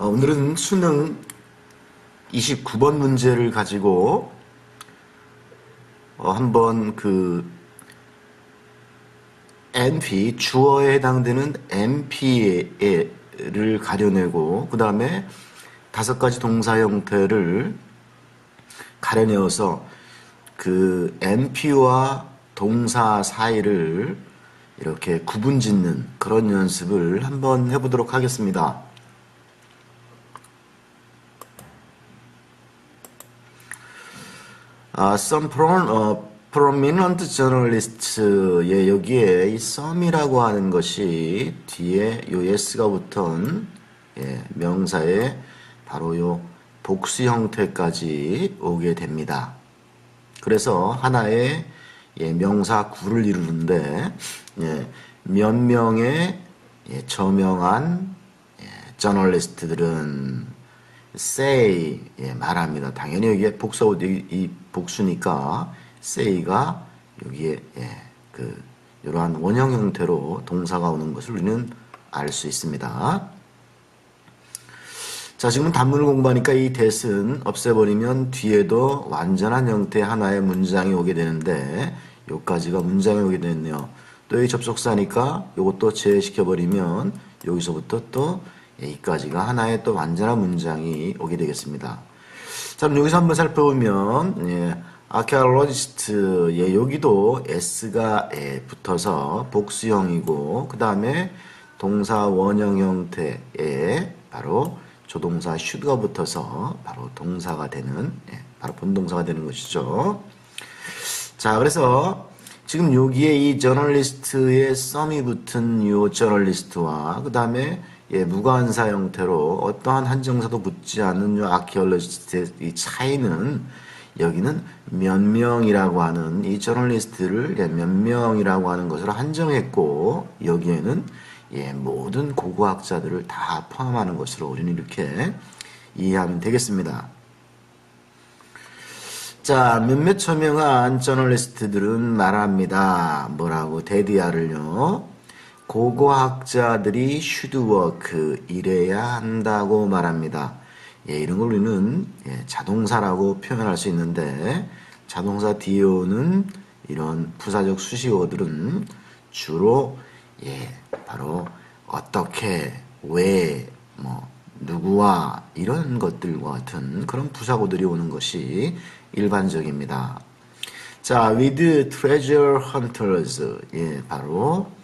어, 오늘은 수능 29번 문제를 가지고 어, 한번 그 NP 주어에 해당되는 NP를 가려내고 그 다음에 다섯 가지 동사 형태를 가려내어서 그 NP와 동사 사이를 이렇게 구분 짓는 그런 연습을 한번 해보도록 하겠습니다. 아, some pro, 어, prominent journalist의 여기에 이 some이라고 하는 것이 뒤에 요 s가 붙은 예, 명사의 바로 요 복수 형태까지 오게 됩니다. 그래서 하나의 예, 명사 구를 이루는데 예, 몇 명의 예, 저명한 예, 저널리스트들은 say 예, 말합니다. 당연히 여기에 복수 이, 이 복수니까 say가 여기에 예, 그 이러한 원형 형태로 동사가 오는 것을 우리는 알 수 있습니다. 자, 지금 단문을 공부하니까 이 that은 없애버리면 뒤에도 완전한 형태 하나의 문장이 오게 되는데 여기까지가 문장이 오게 됐네요. 또 이 접속사니까 이것도 제외시켜버리면 여기서부터 또 여기까지가 하나의 또 완전한 문장이 오게 되겠습니다. 자, 그럼 여기서 한번 살펴보면 예, archaeologist 예, 여기도 s가 예, 붙어서 복수형이고 그 다음에 동사 원형 형태에 바로 조동사 should가 붙어서 바로 동사가 되는 예, 바로 본동사가 되는 것이죠. 자, 그래서 지금 여기에 이 저널리스트의 썸이 붙은 이 저널리스트와 그 다음에 예, 무관사 형태로 어떠한 한정사도 붙지 않는 이 아키올로지스트의 이 차이는 여기는 몇 명이라고 하는 이 저널리스트를 예, 몇 명이라고 하는 것으로 한정했고 여기에는 예, 모든 고고학자들을 다 포함하는 것으로 우리는 이렇게 이해하면 되겠습니다. 자, 몇몇 저명한 저널리스트들은 말합니다. 뭐라고? 데디아를요. 고고학자들이 슈드워크 일해야 한다고 말합니다. 예, 이런 걸 우리는 예, 자동사라고 표현할 수 있는데 자동사 뒤에 오는 이런 부사적 수식어들은 주로 예, 바로 어떻게, 왜, 뭐 누구와 이런 것들과 같은 그런 부사고들이 오는 것이 일반적입니다. 자, with treasure hunters, 예, 바로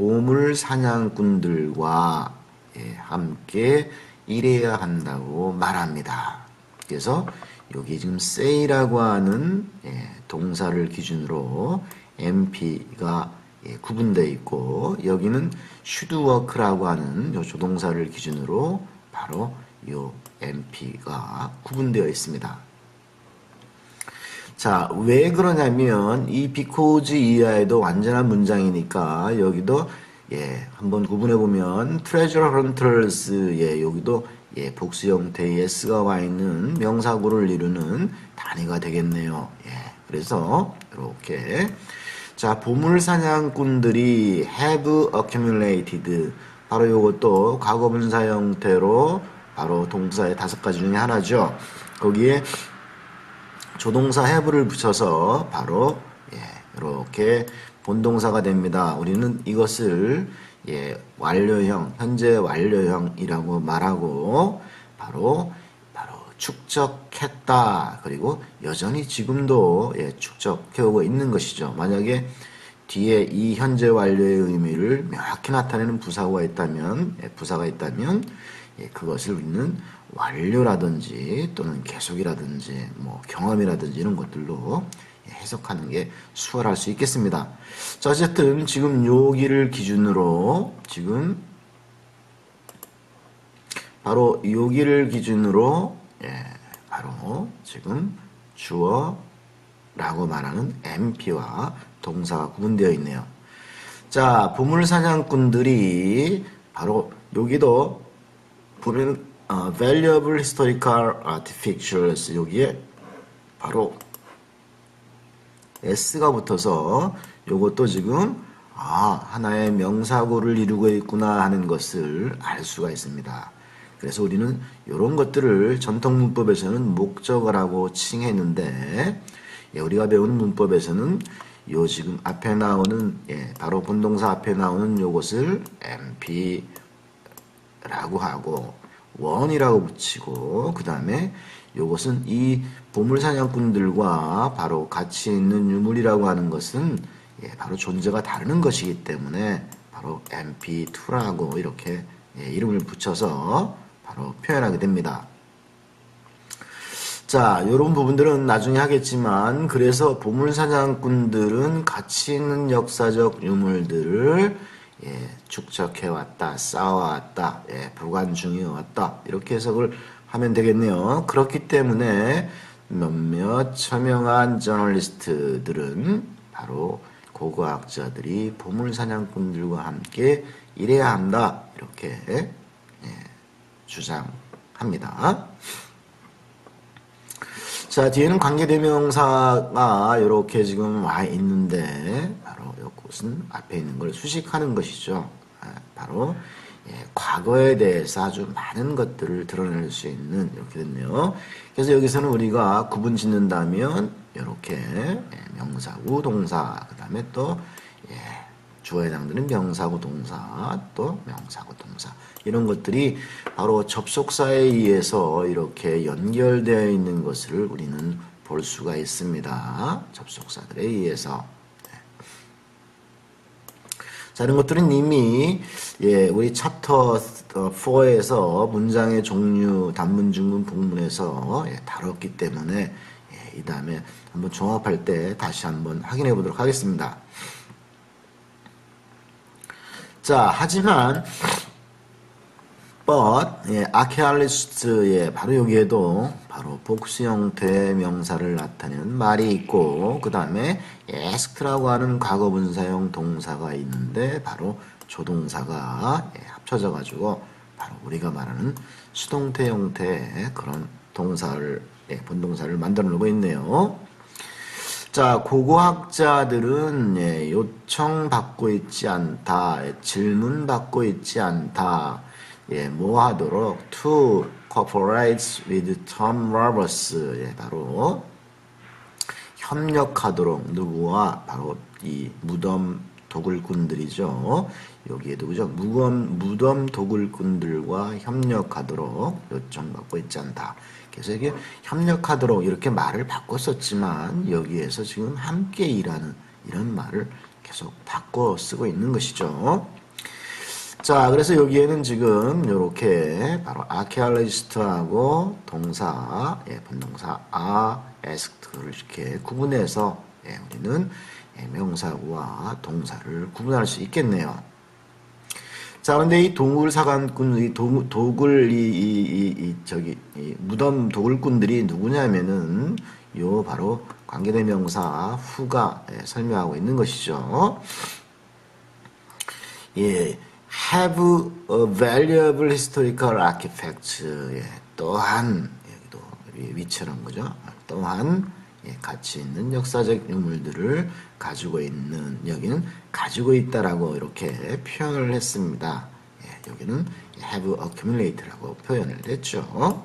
보물 사냥꾼들과 예, 함께 일해야 한다고 말합니다. 그래서 여기 지금 say라고 하는 예, 동사를 기준으로 MP가 예, 구분되어 있고 여기는 should work라고 하는 요 조동사를 기준으로 바로 요 MP가 구분되어 있습니다. 자, 왜 그러냐면 이 because 이하에도 완전한 문장이니까 여기도 예, 한번 구분해 보면 treasure hunters 예, 여기도 예, 복수 형태의 s가 와 있는 명사구를 이루는 단위가 되겠네요. 예, 그래서 이렇게 자, 보물 사냥꾼들이 have accumulated 바로 이것도 과거분사 형태로 바로 동사의 다섯 가지 중에 하나죠. 거기에 조동사 have를 붙여서 바로 예, 이렇게 본동사가 됩니다. 우리는 이것을 예, 완료형, 현재 완료형이라고 말하고 바로 바로 축적했다. 그리고 여전히 지금도 예, 축적해오고 있는 것이죠. 만약에 뒤에 이 현재 완료의 의미를 명확히 나타내는 부사가 있다면, 예, 부사가 있다면 예, 그것을 우리는 완료라든지 또는 계속이라든지 뭐 경험이라든지 이런 것들로 해석하는 게 수월할 수 있겠습니다. 자, 어쨌든 지금 여기를 기준으로 지금 바로 여기를 기준으로 예, 바로 지금 주어라고 말하는 MP와 동사가 구분되어 있네요. 자, 보물 사냥꾼들이 바로 여기도 보면 어, valuable historical artifacts 여기에 바로 s가 붙어서 요것도 지금 아 하나의 명사고를 이루고 있구나 하는 것을 알 수가 있습니다. 그래서 우리는 이런 것들을 전통 문법에서는 목적어라고 칭했는데 예, 우리가 배우는 문법에서는 요 지금 앞에 나오는 예, 바로 본동사 앞에 나오는 요것을 MP 라고 하고 원이라고 붙이고 그 다음에 요것은 이 보물 사냥꾼들과 바로 같이 있는 유물이라고 하는 것은 예, 바로 존재가 다르는 것이기 때문에 바로 MP2라고 이렇게 예, 이름을 붙여서 바로 표현하게 됩니다. 자, 이런 부분들은 나중에 하겠지만 그래서 보물 사냥꾼들은 가치 있는 역사적 유물들을 예, 축적해 왔다, 쌓아왔다, 예, 보관 중에 왔다 이렇게 해석을 하면 되겠네요. 그렇기 때문에 몇몇 처명한 저널리스트들은 바로 고고학자들이 보물 사냥꾼들과 함께 일해야 한다 이렇게 예, 주장합니다. 자, 뒤에는 관계대명사가 이렇게 지금 와 있는데, 바로 이것은 앞에 있는 걸 수식하는 것이죠. 아, 바로, 예, 과거에 대해서 아주 많은 것들을 드러낼 수 있는, 이렇게 됐네요. 그래서 여기서는 우리가 구분 짓는다면, 이렇게, 예, 명사구, 동사, 그 다음에 또, 예, 주어에 해당되는 명사구 동사 또 명사구 동사 이런 것들이 바로 접속사에 의해서 이렇게 연결되어 있는 것을 우리는 볼 수가 있습니다. 접속사들에 의해서. 네. 자, 이런 것들은 이미 예, 우리 챕터 4에서 문장의 종류, 단문, 중문, 복문에서 예, 다뤘기 때문에 예, 이 다음에 한번 종합할 때 다시 한번 확인해 보도록 하겠습니다. 자, 하지만 but 예, 아케알리스트의 바로 여기에도 바로 복수 형태의 명사를 나타내는 말이 있고 그 다음에 ask라고 하는 과거 분사형 동사가 있는데 바로 조동사가 예, 합쳐져 가지고 바로 우리가 말하는 수동태 형태의 그런 동사를 예, 본동사를 만들어 놓고 있네요. 자, 고고학자들은 예, 요청받고 있지 않다, 예, 질문받고 있지 않다, 예, 뭐 하도록 to cooperate with Tom Roberts, 예, 바로 협력하도록 누구와 바로 이 무덤 도굴꾼들이죠. 여기에도 그죠? 무덤 무덤 도굴꾼들과 협력하도록 요청받고 있지 않다. 그래서 이게 협력하도록 이렇게 말을 바꿨었지만 여기에서 지금 함께 일하는 이런 말을 계속 바꿔 쓰고 있는 것이죠. 자, 그래서 여기에는 지금 이렇게 바로 아케알리스트하고 동사, 예, 분동사 아, 에스크를 이렇게 구분해서 예, 우리는 예, 명사와 동사를 구분할 수 있겠네요. 자, 그런데 이 동굴 사관꾼, 이 도, 도굴, 이, 이, 이, 이 저기, 이 무덤 도굴꾼들이 누구냐면은, 요, 바로 관계대명사 후가 예, 설명하고 있는 것이죠. 예, have a valuable historical artifact. 예, 또한, 여기도 위처럼 그죠? 또한, 예, 가치 있는 역사적 유물들을 가지고 있는 여기는 가지고 있다라고 이렇게 표현을 했습니다. 예, 여기는 have accumulate라고 표현을 했죠.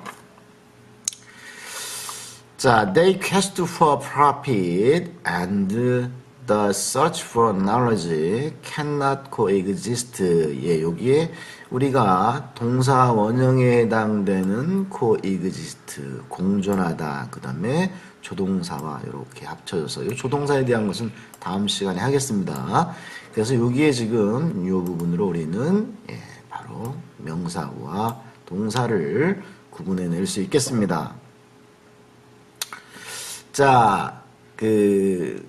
자, they quest for profit and the search for knowledge cannot coexist. 예, 여기에 우리가 동사 원형에 해당되는 coexist, 공존하다. 그 다음에 조동사와 이렇게 합쳐져서 이 조동사에 대한 것은 다음 시간에 하겠습니다. 그래서 여기에 지금 이 부분으로 우리는 예, 바로 명사와 동사를 구분해낼 수 있겠습니다. 자, 그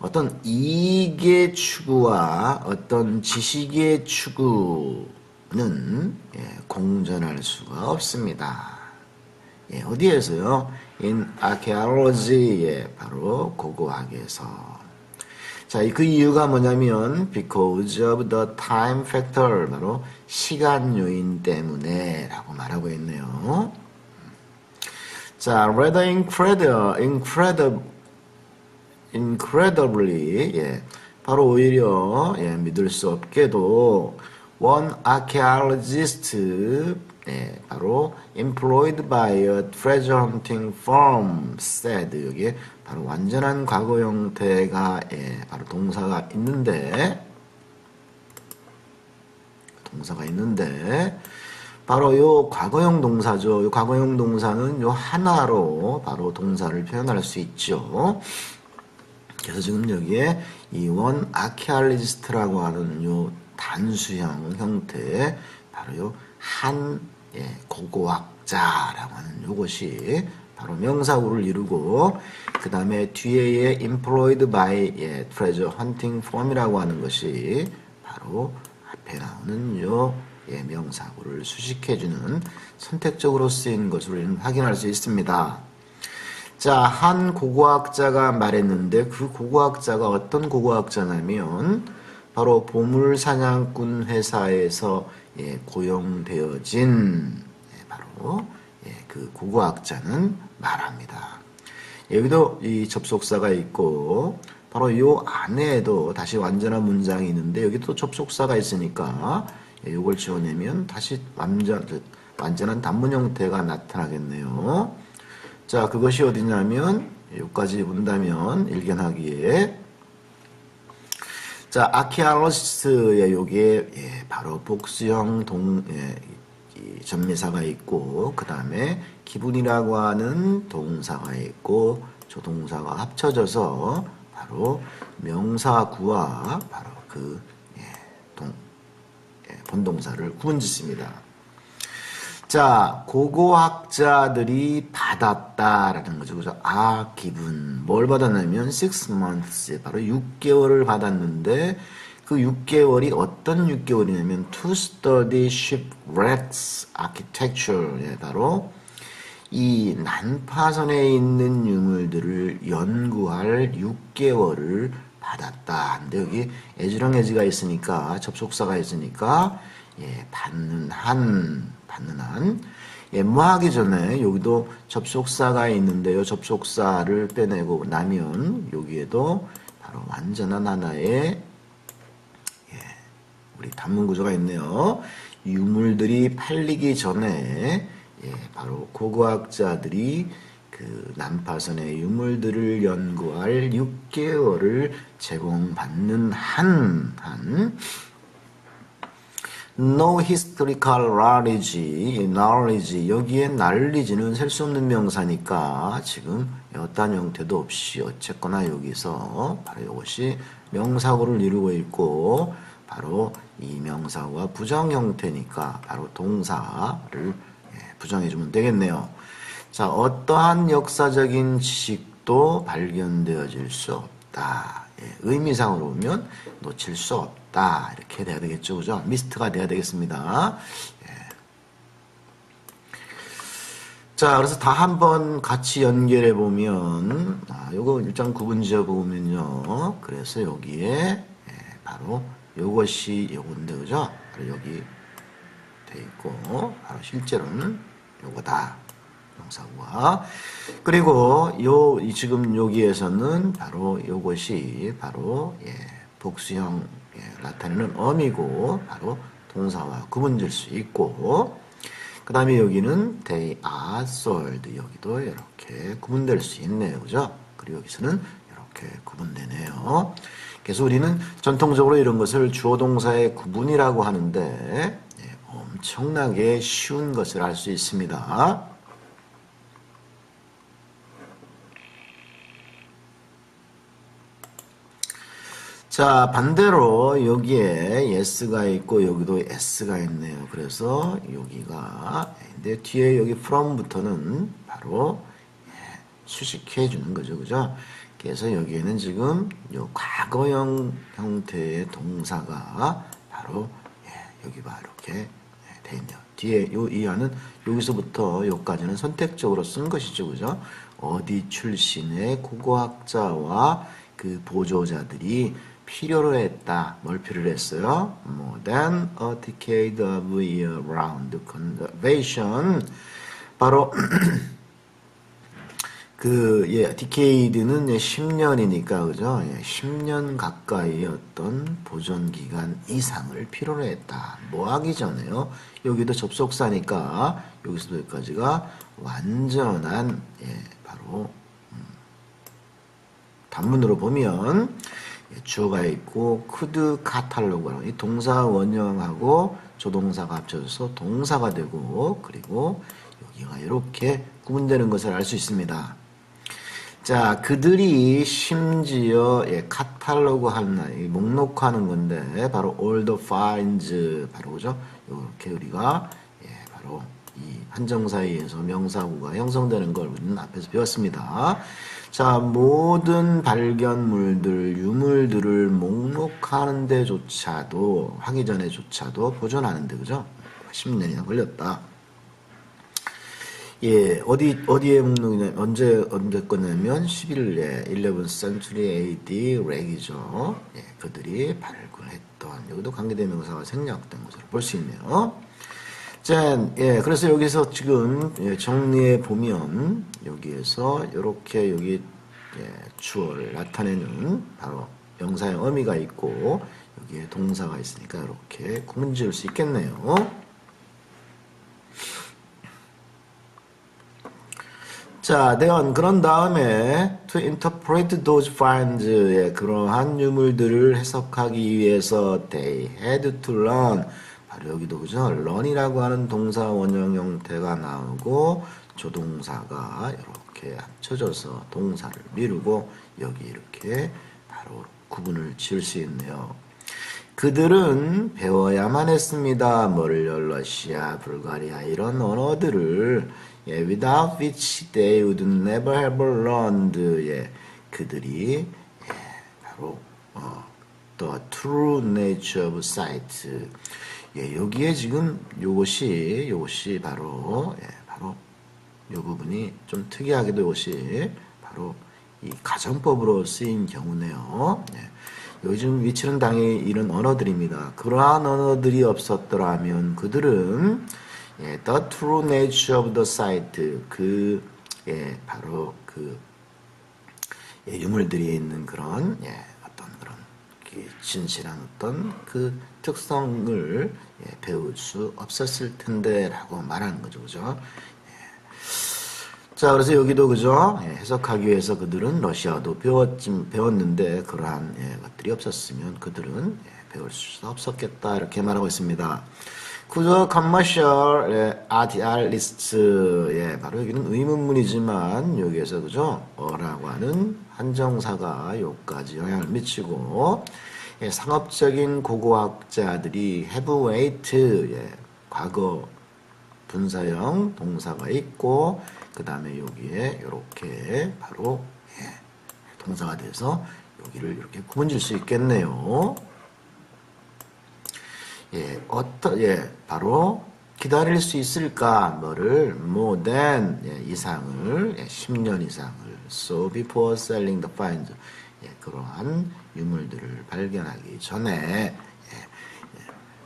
어떤 이익의 추구와 어떤 지식의 추구는 예, 공존할 수가 없습니다. 예, 어디에서요? In archaeology에 바로 고고학에서 자, 그 이유가 뭐냐면 because of the time factor 바로 시간 요인 때문에 라고 말하고 있네요. 자, rather incredible, incredible, incredibly, 예, 바로 오히려 예, 믿을 수 없게도 one archaeologist 예, 바로 employed by a treasure hunting firm said 여기에 바로 완전한 과거 형태가 예, 바로 동사가 있는데 동사가 있는데 바로 요 과거형 동사죠. 요 과거형 동사는 요 하나로 바로 동사를 표현할 수 있죠. 그래서 지금 여기에 이원 아키알리스트라고 하는 요 단수형 형태 바로 요한 예, 고고학자라고 하는 요것이 바로 명사구를 이루고 그 다음에 뒤에의 employed by 예, treasure hunting firm이라고 하는 것이 바로 앞에 나오는 요 예, 명사구를 수식해주는 선택적으로 쓰인 것으로 확인할 수 있습니다. 자, 한 고고학자가 말했는데 그 고고학자가 어떤 고고학자냐면 바로 보물사냥꾼 회사에서 예, 고용되어진 예, 바로 예, 그 고고학자는 말합니다. 여기도 이 접속사가 있고 바로 요 안에도 다시 완전한 문장이 있는데 여기 또 접속사가 있으니까 이걸 예, 지워내면 다시 완전 완전한 단문 형태가 나타나겠네요. 자, 그것이 어디냐면 여기까지 본다면 일견하기에 자, 아키알로시스의 요게 예, 바로 복수형 동 예, 전미사가 있고 그 다음에 기분이라고 하는 동사가 있고 조동사가 합쳐져서 바로 명사구와 바로 그 예, 동, 예, 본동사를 구분짓습니다. 자, 고고학자들이 받았다라는 거죠. 그죠? 아, 기분. 뭘 받았냐면, 6 months. 바로 6개월을 받았는데, 그 6개월이 어떤 6개월이냐면, to study shipwrecks architecture. 예, 바로 이 난파선에 있는 유물들을 연구할 6개월을 받았다. 근데 여기 애지랑 애지가 있으니까, 접속사가 있으니까, 예, 받는 한, 받는 한. 예, 뭐 하기 전에 여기도 접속사가 있는데요. 접속사를 빼내고 나면 여기에도 바로 완전한 하나의 예, 우리 단문 구조가 있네요. 유물들이 팔리기 전에 예, 바로 고고학자들이 그 난파선의 유물들을 연구할 6개월을 제공받는 한, 한, no historical knowledge, knowledge 여기에 knowledge는 셀 수 없는 명사니까 지금 어떤 형태도 없이 어쨌거나 여기서 바로 이것이 명사구를 이루고 있고 바로 이 명사구가 부정 형태니까 바로 동사를 부정해 주면 되겠네요. 자, 어떠한 역사적인 지식도 발견되어질 수 없다. 예, 의미상으로 보면 놓칠 수 없다. 이렇게 돼야 되겠죠. 그죠? 미스트가 돼야 되겠습니다. 예. 자, 그래서 다 한번 같이 연결해 보면, 아, 요거 일단 구분 지어 보면요. 그래서 여기에, 예, 바로 요것이 요건데, 그죠? 바로 여기 돼 있고, 바로 실제로는 요거다. 명사구가. 그리고 요, 지금 여기에서는 바로 요것이 바로, 예, 복수형, 예, 나타내는 어미고, 바로 동사와 구분될 수 있고, 그 다음에 여기는 they are sold. 여기도 이렇게 구분될 수 있네요. 그죠? 그리고 여기서는 이렇게 구분되네요. 그래서 우리는 전통적으로 이런 것을 주어 동사의 구분이라고 하는데, 예, 엄청나게 쉬운 것을 알 수 있습니다. 자, 반대로 여기에 yes가 있고 여기도 s가 있네요. 그래서 여기가 근데 뒤에 여기 from부터는 바로 예, 수식해 주는 거죠. 그죠? 그래서 여기에는 지금 요 과거형 형태의 동사가 바로 예, 여기 봐 이렇게 예, 돼 있네요. 뒤에 요 이하는 여기서부터 여기까지는 선택적으로 쓴 것이죠. 그죠? 어디 출신의 고고학자와 그 보조자들이 필요로 했다. 뭘 필요로 했어요? More than a decade of year-round conservation. 바로 그, 예, 디케이드는 예, 10년이니까, 그죠? 예, 10년 가까이 어떤 보존 기간 이상을 필요로 했다. 뭐 하기 전에요? 여기도 접속사니까, 여기서도 여기까지가 완전한, 예, 바로, 음, 단문으로 보면, 예, 주어가 있고, 크드 카탈로그라고, 이 동사 원형하고 조동사가 합쳐져서 동사가 되고, 그리고 여기가 이렇게 구분되는 것을 알 수 있습니다. 자, 그들이 심지어 예, 카탈로그 하는 이 목록하는 건데 바로 all the finds 바로 그죠? 이렇게 우리가 예, 바로 이 한정사이에서 명사구가 형성되는 걸 우리는 앞에서 배웠습니다. 자, 모든 발견물들, 유물들을 목록하는 데조차도 하기 전에조차도 보존하는 데 그죠? 10년이나 걸렸다. 예, 어디, 어디에 목록이냐, 언제, 언제 거냐면, 11에, 11 century AD 렉이죠. 예, 그들이 발굴했던, 여기도 관계대명사가 생략된 것으로 볼 수 있네요. 자, 예, 그래서 여기서 지금, 예, 정리해 보면, 여기에서, 이렇게 여기, 예, 주어를 나타내는, 바로, 명사의 의미가 있고, 여기에 동사가 있으니까, 이렇게 구문 지을 수 있겠네요. 자, 대원 그런 다음에 to interpret those finds의 그러한 유물들을 해석하기 위해서 they had to learn 바로 여기도 그죠? learn이라고 하는 동사 원형 형태가 나오고 조동사가 이렇게 합쳐져서 동사를 미루고 여기 이렇게 바로 구분을 지을 수 있네요. 그들은 배워야만 했습니다. 뭐를요? 러시아, 불가리아 이런 언어들을 예, without which they would never have learned. 예, 그들이 예, 바로 어, the true nature of sight. 예, 여기에 지금 요것이 요것이 바로 예, 바로 요 부분이 좀 특이하게도 요것이 바로 이 가정법으로 쓰인 경우네요. 예. 지금 위치는 당연히 이런 언어들입니다. 그러한 언어들이 없었더라면 그들은 예, the true nature of the site 그 예, 바로 그 예, 유물들이 있는 그런 예, 어떤 그런 그 진실한 어떤 그 특성을 예, 배울 수 없었을 텐데라고 말하는 거죠, 그죠? 자, 그래서 여기도 그죠? 예, 해석하기 위해서 그들은 러시아도 배웠지, 배웠는데 그러한 예, 것들이 없었으면 그들은 예, 배울 수 없었겠다 이렇게 말하고 있습니다. 그저 commercial 예, artists 예, 바로 여기는 의문문이지만 여기에서 그죠? 어라고 하는 한정사가 여기까지 영향을 미치고 예, 상업적인 고고학자들이 have weight 예, 과거 분사형 동사가 있고 그 다음에 여기에 이렇게 바로 예, 동사가 돼서 여기를 이렇게 구분질 수 있겠네요. 예, 어떤 예, 바로 기다릴 수 있을까? 뭐를 more than 예, 이상을 예, 10년 이상을 so before selling the finds 예, 그러한 유물들을 발견하기 전에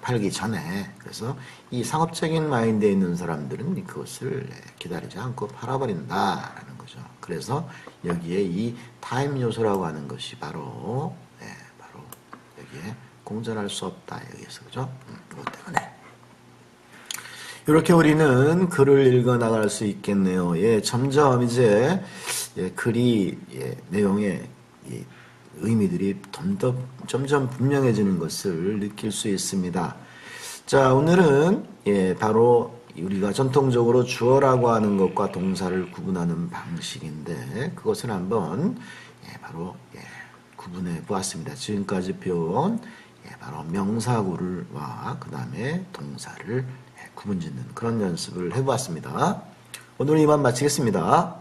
팔기 전에 그래서 이 상업적인 마인드에 있는 사람들은 그것을 기다리지 않고 팔아버린다라는 거죠. 그래서 여기에 이 타임 요소라고 하는 것이 바로 예, 바로 여기에 공존할 수 없다 여기서 그죠? 음, 그것 때문에 이렇게 우리는 글을 읽어 나갈 수 있겠네요. 예, 점점 이제 예, 글이 예, 내용의 이 의미들이 점점, 점점 분명해지는 것을 느낄 수 있습니다. 자, 오늘은 예, 바로 우리가 전통적으로 주어라고 하는 것과 동사를 구분하는 방식인데 그것을 한번 예, 바로 예, 구분해 보았습니다. 지금까지 배운 예, 바로 명사구를와 그 다음에 동사를 예, 구분짓는 그런 연습을 해보았습니다. 오늘 이만 마치겠습니다.